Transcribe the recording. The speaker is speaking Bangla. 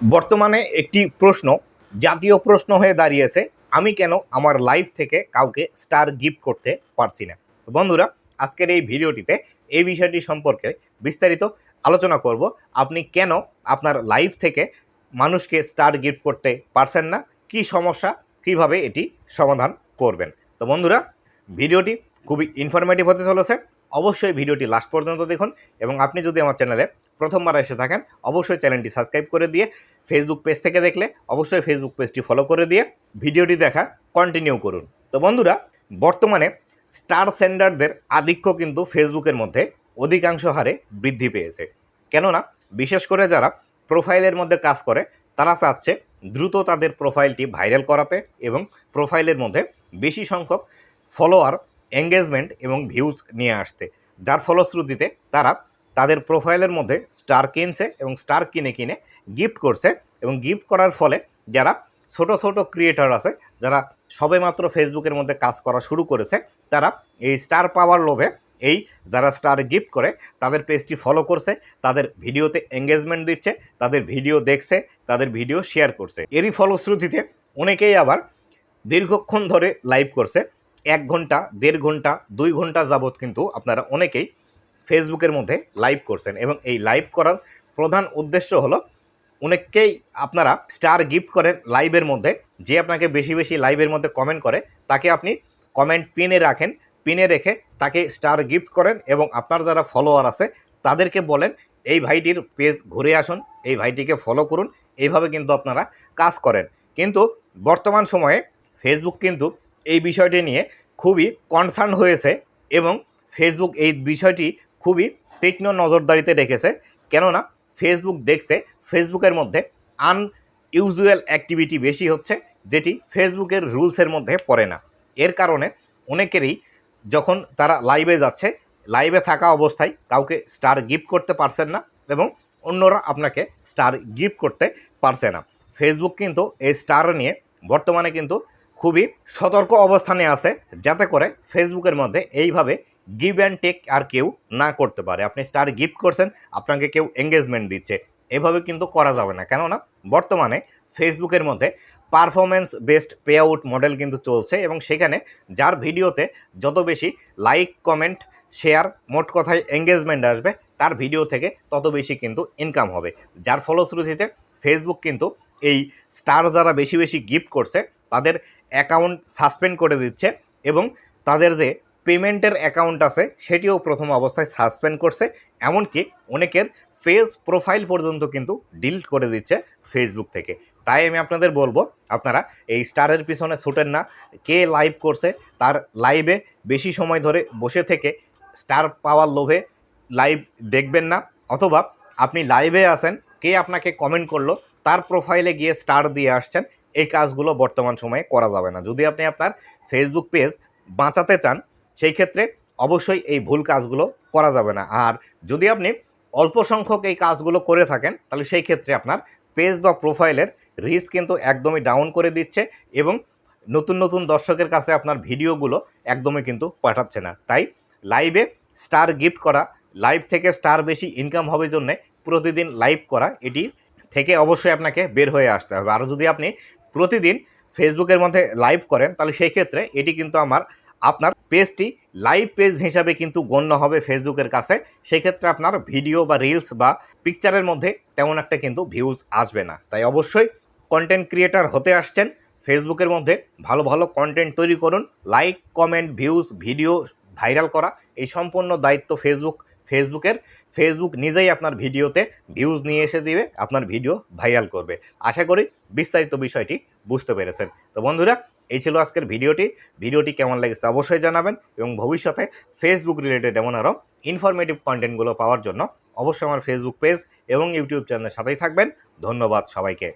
বর্তমানে একটি প্রশ্ন, জাতীয় প্রশ্ন হয়ে দাঁড়িয়েছে, আমি কেন আমার লাইফ থেকে কাউকে স্টার গিফট করতে পারছি না? বন্ধুরা, আজকের এই ভিডিওটিতে এই বিষয়টি সম্পর্কে বিস্তারিত আলোচনা করব, আপনি কেন আপনার লাইফ থেকে মানুষকে স্টার গিফট করতে পারছেন না? কি সমস্যা? কীভাবে এটি সমাধান করবেন? তো বন্ধুরা, ভিডিওটি খুবই ইনফরমেটিভ হতে চলেছে। অবশ্যই ভিডিওটি লাস্ট পর্যন্ত দেখুন এবং আপনি যদি আমার চ্যানেলে প্রথমবার এসে থাকেন, অবশ্যই চ্যানেলটি সাবস্ক্রাইব করে দিয়ে ফেসবুক পেজ থেকে দেখলে অবশ্যই ফেসবুক পেজটি ফলো করে দিয়ে ভিডিওটি দেখা কন্টিনিউ করুন। তো বন্ধুরা, বর্তমানে স্টার সেন্ডারদের আধিক্য কিন্তু ফেসবুকের মধ্যে অধিকাংশ হারে বৃদ্ধি পেয়েছে। কেননা, বিশেষ করে যারা প্রোফাইলের মধ্যে কাজ করে, তারা চাচ্ছে দ্রুত তাদের প্রোফাইলটি ভাইরাল করাতে এবং প্রোফাইলের মধ্যে বেশি সংখ্যক ফলোয়ার এঙ্গেজমেন্ট এবং ভিউজ নিয়ে আসতে। যার ফলশ্রুতিতে তারা তাদের প্রোফাইলের মধ্যে স্টার কিনছে এবং স্টার কিনে কিনে গিফট করছে এবং গিফট করার ফলে যারা ছোট ছোট ক্রিয়েটার আছে, যারা সবেমাত্র ফেসবুকের মধ্যে কাজ করা শুরু করেছে, তারা এই স্টার পাওয়ার লোভে এই যারা স্টার গিফট করে, তাদের পেজটি ফলো করছে, তাদের ভিডিওতে এঙ্গেজমেন্ট দিচ্ছে, তাদের ভিডিও দেখছে, তাদের ভিডিও শেয়ার করছে। এরই ফলশ্রুতিতে অনেকেই আবার দীর্ঘক্ষণ ধরে লাইভ করছে। এক ঘণ্টা, দেড় ঘণ্টা, দুই ঘণ্টা যাবৎ কিন্তু আপনারা অনেকেই ফেসবুকের মধ্যে লাইভ করছেন এবং এই লাইভ করার প্রধান উদ্দেশ্য হলো অনেককেই আপনারা স্টার গিফট করেন লাইভের মধ্যে, যে আপনাকে বেশি বেশি লাইভের মধ্যে কমেন্ট করে, তাকে আপনি কমেন্ট পিনে রাখেন পিনে রেখে তাকে স্টার গিফট করেন এবং আপনার যারা ফলোয়ার আছে, তাদেরকে বলেন, এই ভাইটির পেজ ঘুরে আসুন, এই ভাইটিকে ফলো করুন। এইভাবে কিন্তু আপনারা কাজ করেন। কিন্তু বর্তমান সময়ে ফেসবুক কিন্তু এই বিষয়টি নিয়ে খুবই কনসার্ন হয়েছে এবং ফেসবুক এই বিষয়টি খুবই তীক্ষ্ণ নজরদারিতে রেখেছে। কেননা ফেসবুক দেখছে ফেসবুকের মধ্যে আন ইউজুয়াল অ্যাক্টিভিটি বেশি হচ্ছে, যেটি ফেসবুকের রুলসের মধ্যে পড়ে না। এর কারণে অনেকেরই যখন তারা লাইভে যাচ্ছে লাইভে থাকা অবস্থায় কাউকে স্টার গিফট করতে পারছেন না এবং অন্যরা আপনাকে স্টার গিফট করতে পারছে না। ফেসবুক কিন্তু এই স্টার নিয়ে বর্তমানে কিন্তু খুবই সতর্ক অবস্থানে আছে, যাতে করে ফেসবুকের মধ্যে এইভাবে গিভ অ্যান্ড টেক আর কেউ না করতে পারে। আপনি স্টার গিফট করছেন, আপনাকে কেউ এঙ্গেজমেন্ট দিচ্ছে। এভাবে কিন্তু করা যাবে না। কেননা, বর্তমানে ফেসবুকের মধ্যে performance based pay out model কিন্তু চলছে এবং সেখানে যার ভিডিওতে যত বেশি লাইক কমেন্ট শেয়ার মোট কথায় এঙ্গেজমেন্ট আসবে, তার ভিডিও থেকে তত বেশি কিন্তু ইনকাম হবে। যার ফলশ্রুতিতে ফেসবুক কিন্তু এই স্টার যারা বেশি বেশি গিফট করছে, তাদের অ্যাকাউন্ট সাসপেন্ড করে দিচ্ছে এবং তাদের যে পেমেন্টের অ্যাকাউন্ট আছে সেটিও প্রথম অবস্থায় সাসপেন্ড করছে। এমনকি অনেকের ফেস প্রোফাইল পর্যন্ত কিন্তু ডিলিট করে দিচ্ছে ফেসবুক থেকে। তাই আমি আপনাদের বলব, আপনারা এই স্টারের পিছনে ছুটেন না। কে লাইভ করছে তার লাইভে বেশি সময় ধরে বসে থেকে স্টার পাওয়ার লোভে লাইভ দেখবেন না। অথবা আপনি লাইভে আসেন কে আপনাকে কমেন্ট করল, তার প্রোফাইলে গিয়ে স্টার দিয়ে আসছেন এই কাজগুলো বর্তমান সময়ে করা যাবে না। যদি আপনি আপনার ফেসবুক পেজ বাঁচাতে চান, সেই ক্ষেত্রে অবশ্যই এই ভুল কাজগুলো করা যাবে না। আর যদি আপনি অল্প সংখ্যক এই কাজগুলো করে থাকেন, তাহলে সেই ক্ষেত্রে আপনার পেজ বা প্রোফাইলের রিচ কিন্তু একদমই ডাউন করে দিচ্ছে এবং নতুন নতুন দর্শকের কাছে আপনার ভিডিওগুলো একদমই কিন্তু পাঠাচ্ছে না। তাই লাইভে স্টার গিফট করা লাইভ থেকে স্টার বেশি ইনকাম হবে জন্যে প্রতিদিন লাইভ করা, এটি থেকে অবশ্যই আপনাকে বের হয়ে আসতে হবে। আর যদি আপনি প্রতিদিন ফেসবুকের মধ্যে লাইভ করেন, তাহলে সেই ক্ষেত্রে এটি কিন্তু আমার, আপনার পেজটি লাইভ পেজ হিসাবে কিন্তু গণ্য হবে ফেসবুকের কাছে। সেক্ষেত্রে আপনার ভিডিও বা রিলস বা পিকচারের মধ্যে তেমন একটা কিন্তু ভিউজ আসবে না। তাই অবশ্যই কন্টেন্ট ক্রিয়েটার হতে আসছেন ফেসবুকের মধ্যে ভালো ভালো কন্টেন্ট তৈরি করুন like comment views video viral করা, এই সম্পূর্ণ দায়িত্ব ফেসবুক ফেসবুকের ফেসবুক নিজেই আপনার ভিডিওতে ভিউজ নিয়ে এসে দিবে, আপনার ভিডিও ভাইরাল করবে। আশা করি বিস্তারিত বিষয়টি বুঝতে পেরেছেন। তো বন্ধুরা, এই ছিল আজকের ভিডিওটি। ভিডিওটি কেমন লেগেছে অবশ্যই জানাবেন এবং ভবিষ্যতে ফেসবুক রিলেটেড এমন আরও ইনফরমেটিভ কন্টেন্টগুলো পাওয়ার জন্য অবশ্যই আমার ফেসবুক পেজ এবং ইউটিউব চ্যানেলের সাথেই থাকবেন। ধন্যবাদ সবাইকে।